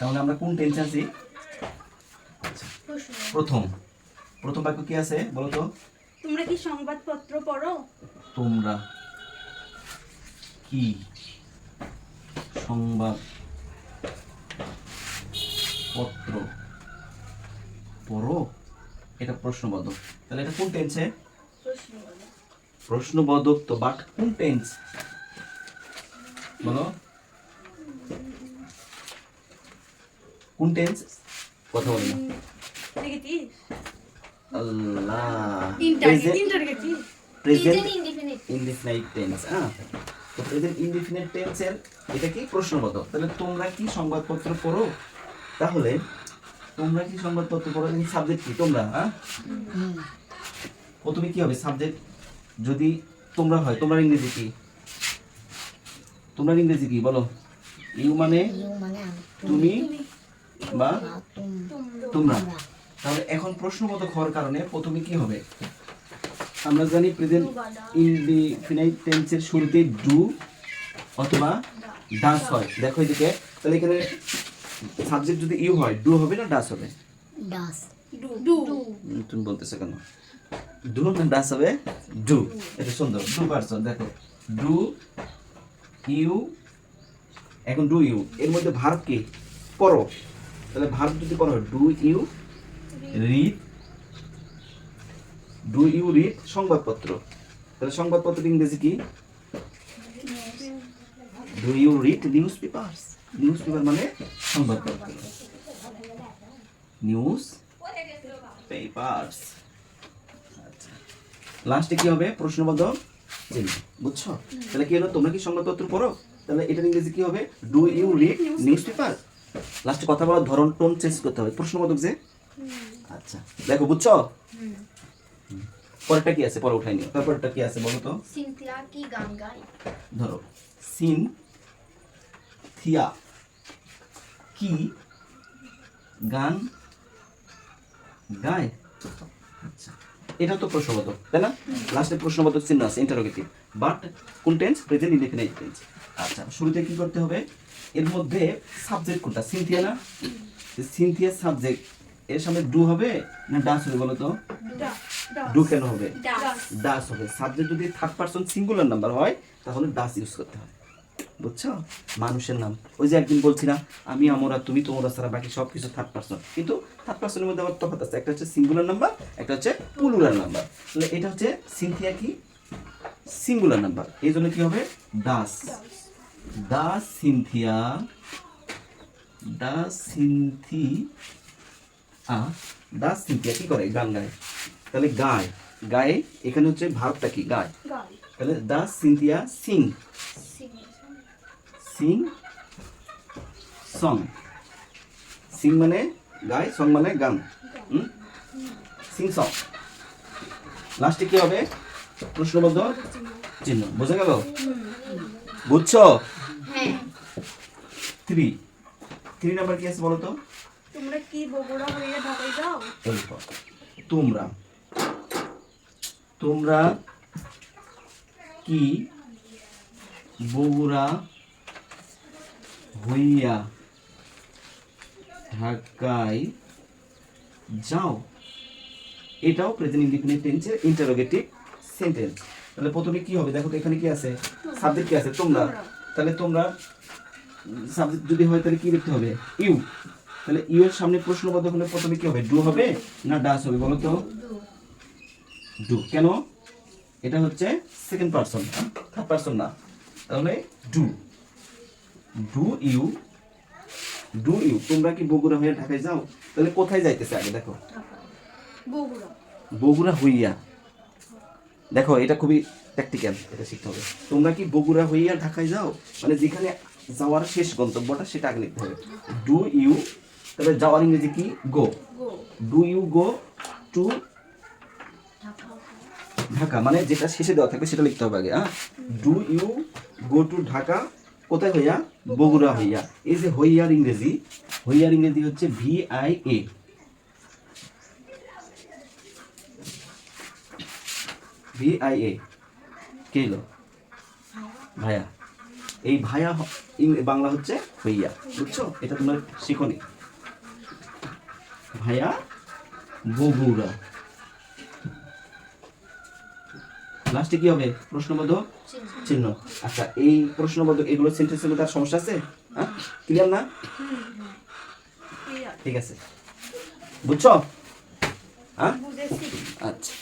তাহলে আমরা কোন টেন্স আছি প্রথম। প্রথম বাক্য কি আছে বলো তো? তোমরা কি সংবাদপত্র পড়ো? তোমরা কি সংবাদ পত্র পড়ো? এটা প্রশ্নবোধক। তাহলে এটা কোন টেন্সে প্রশ্নবোধক। তো বাট কোন টেন্স বলো। কোন টেন্স কথা বলো না। আল্লাহ। প্রেজেন্ট ইনডিফিনাইট টেন্স হ্যাঁ? তো প্রেজেন্ট ইনডিফিনাইট টেন্সের এটা কি প্রশ্নবোধক তাহলে তোমরা কি সংবাদপত্র পড়ো? তাহলে তোমরা কি সংবাদপত্র পড়ো? সাবজেক্ট কি? তোমরা হ্যাঁ? প্রথমে কি হবে? সাবজেক্ট যদি তোমরা হয় তোমরা ইংরেজি কি? তোমরা ইংরেজি কি? বলো। ইউ মানে? ইউ মানে তুমি বা তোমরা? তাহলে এখন প্রশ্নবোধক হওয়ার কারণে প্রথমে কি হবে? আমরা জানি প্রেজেন্ট ইনডিফিনাইট টেন্সের শুরুতে ডু অথবা ডাস হয়। দেখো এদিকে। তাহলে এখানে সাবজেক্ট যদি ইউ হয় ডু হবে না ডাস হবে? ডাস ডু ডু তুমি বলতেছো কেন? ডু না ডাস হবে? ডু এটা সুন্দর। ডু পারছ দেখো। ডু ইউ এখন ডু ইউ এর মধ্যে ভার্ব কি? পড়ো তাহলে ভার্ব যদি পড়ো do you read do you read সংবাদপত্র? তাহলে সংবাদপত্র ইংরেজি কি? Do you read newspaper newspaper মানে সংবাদপত্র। নিউজ আচ্ছা। লাস্টে কি হবে? প্রশ্নবোধক বুঝছ? তাহলে কি হলো? তোমরা কি সংবাদপত্র পড়ো? তাহলে এটার ইংরেজি কি হবে? Do you read newspaper লাস্টে কথা বলার ধরন টোন চেঞ্জ করতে হবে। প্রশ্নবোধক যে? আচ্ছা। দেখো বুঝছ? পরেরটা কি আছে? পরে উঠাই নিও। তারপরটা কি আছে বলো তো? সিনথিয়া কি গান গায় ধরো সিন থিয়া কি গান? গায়? আচ্ছা। এটা তো প্রশ্নবোধক তাই না? লাস্টে প্রশ্নবোধক চিহ্ন আছে ইন্টারোগেটিভ বাট কোন টেন্স প্রেজেন্ট ইনডিফিনাইট টেন্স আচ্ছা শুরুতে কি করতে হবে? এর মধ্যে সাবজেক্ট কোনটা? সিনথিয়া না? সিনথিয়া সাবজেক্ট এর সামনে ডু হবে না ডাস হবে বলো তো? ডা ডু কেন হবে? ডাস হবে। সাবজেক্ট যদি থার্ড পারসন সিঙ্গুলার নাম্বার হয় তাহলে ডাস ইউজ করতে হয় বুঝছ? মানুষের নাম। ওই যে একদিন বলছি না আমি আমরা তুমি তোমরা ছাড়া বাকি সব কিছু থার্ড পারসন কিন্তু থার্ড পারসনের মধ্যে আবার তফাৎ আছে। একটা হচ্ছে সিঙ্গুলার নাম্বার একটা হচ্ছে প্লুরাল নাম্বার তাহলে এটা হচ্ছে সিনথিয়া কি? সিঙ্গুলার নাম্বার এই জন্য কি হবে? ডাস দা সিনথিয়া দা সিনথি আ সিনথিয়া কি করে গান গায়? তাহলে গায়। গায়ে এখানে হচ্ছে ভাবটা কি? গায়। তাহলে the Cynthia sing. Sing. Song sing. মানে গায় সং মানে গান। হুম? Sing song. লাস্টে কি হবে? প্রশ্নবদ্ধ চিহ্ন। বোঝা গেল? বুঝছ? থ্রি থ্রি নাম্বার কি আছে বলো তো। তোমরা কি বগুড়া হয়ে ঢাকায় যাও? তোমরা। তোমরা কি বগুড়া হইয়া ঢাকায় যাও? এটাও প্রেজেন্ট টেন্সের ইন্টারোগেটিভ সেন্টেন্স তাহলে প্রথমে কি হবে? দেখো তো এখানে কি আছে? সাবজেক্ট কি আছে? তোমরা। তাহলে তোমরা সাবজেক্ট যদি হয় তাহলে কি লিখতে হবে? ইউ। তাহলে ইউ এর সামনে প্রশ্নবোধক হলে প্রথমে কি হবে? ডু হবে না ডাস হবে বলো তো? ডু। কেন? এটা হচ্ছে সেকেন্ড পারসন থার্ড পারসন না। তাহলে do. Do you. Do you. তোমরা কি বগুড়া হয়ে ঢাকায় যাও? তাহলে কোথায় যাইতেছে আগে? দেখো। বগুড়া। বগুড়া হইয়া। দেখো এটা খুবই প্র্যাকটিক্যাল এটা শিখতে হবে। তোমরা কি বগুড়া হইয়া ঢাকায় যাও? মানে যেখানে যাওয়ার শেষ গন্তব্যটা সেটা আগে লিখতে হবে। ডু ইউ তবে যাওয়ার ইংরেজি কি? Go do you go to Dhaka? মানে যেটা শেষে দেওয়া থাকবে সেটা লিখতে হবে আগে হ্যাঁ? Do you go to Dhaka? কোথায় হইয়া? বগুড়া হইয়া। এই যে হইয়ার ইংরেজি হইয়ার ইংরেজি হচ্ছে V I A V I A কে ভাইয়া। এই ভায়া বাংলা হচ্ছে হইয়া বুঝছ? এটা তোমরা শিখনি ভায়া বগুড়া। লাস্টে কি হবে? প্রশ্নবোধক চিহ্ন। আচ্ছা এই প্রশ্নবোধক এগুলো সেন্টেন্সের মধ্যে আর সমস্যা আছে? হ্যাঁ? ক্লিয়ার না? ঠিক আছে। বুঝছ? হ্যাঁ? বুঝেছি। আচ্ছা।